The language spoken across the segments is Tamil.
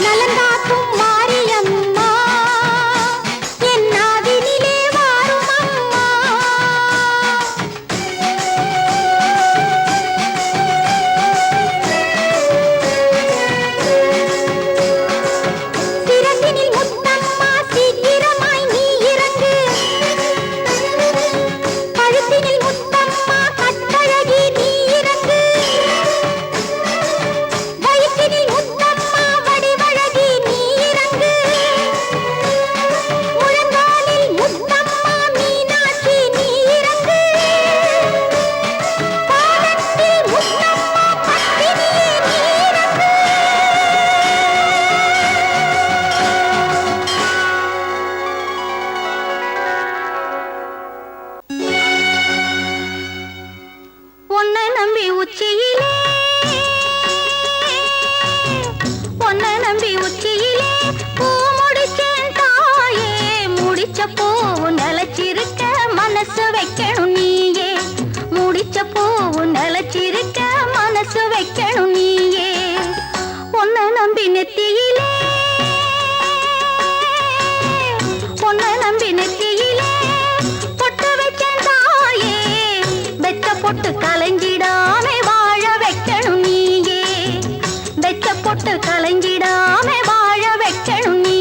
నలందా உன்ன நம்பி உச்சியிலே பூ முடிச்சேன் தாயே. முடிச்ச பூவு நிலச்சிருக்க மனசு வைக்கணும் நீயே. முடிச்ச பூவு நிலச்சிருக்க மனசு வைக்கணும் நீயே. உன்ன நம்பி நெத்தியில் பொட்டு கலைஞ்சிடாம வாழ வைக்கணும்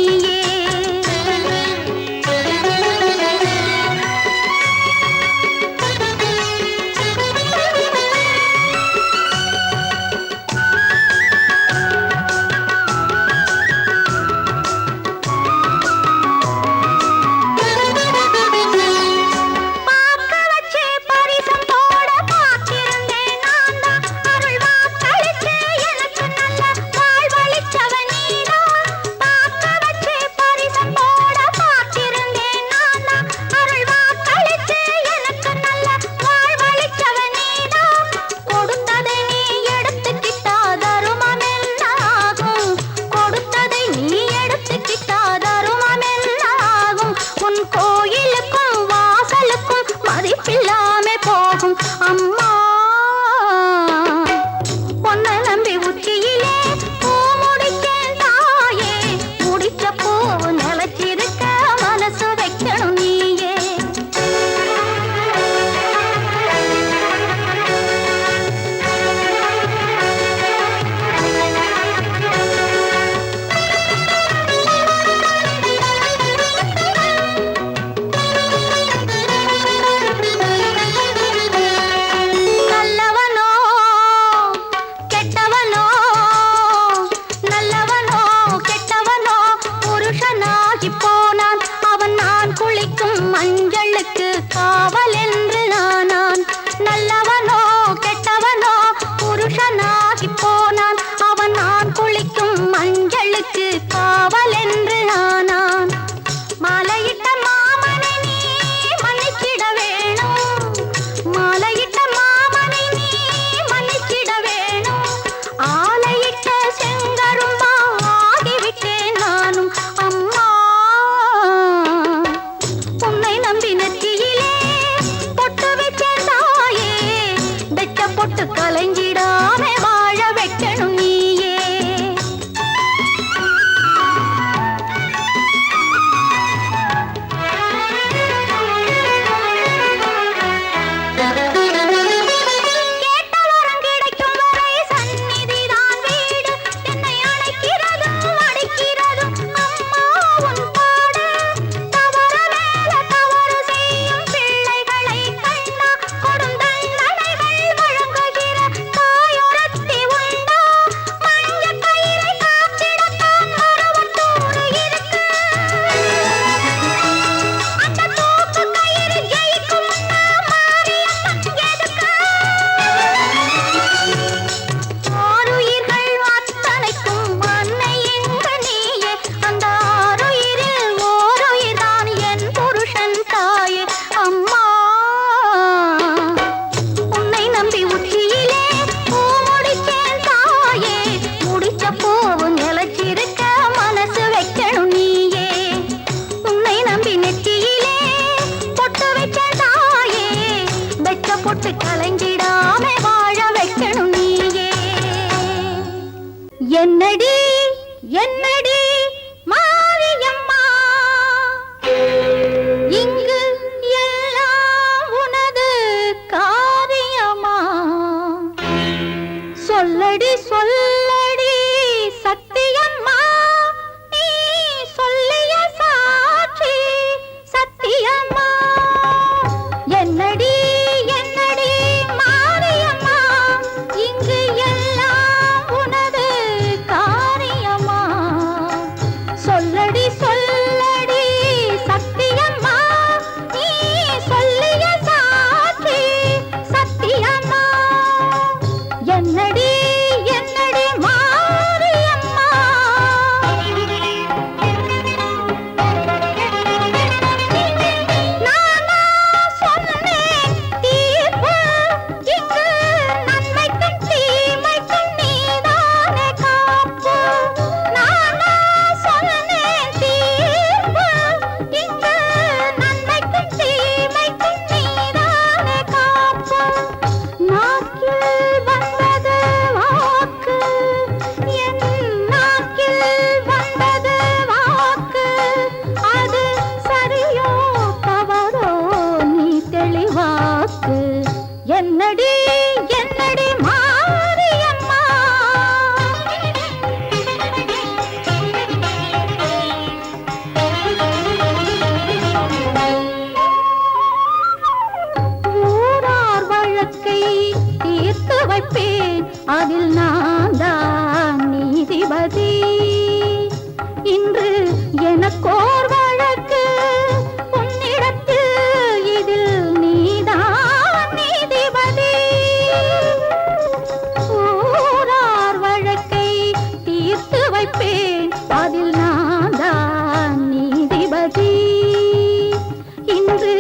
இன்று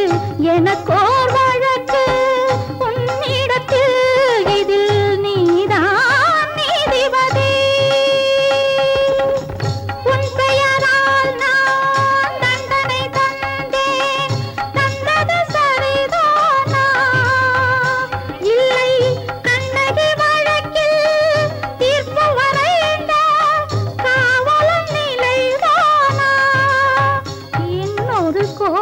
எனக்கோ Cool.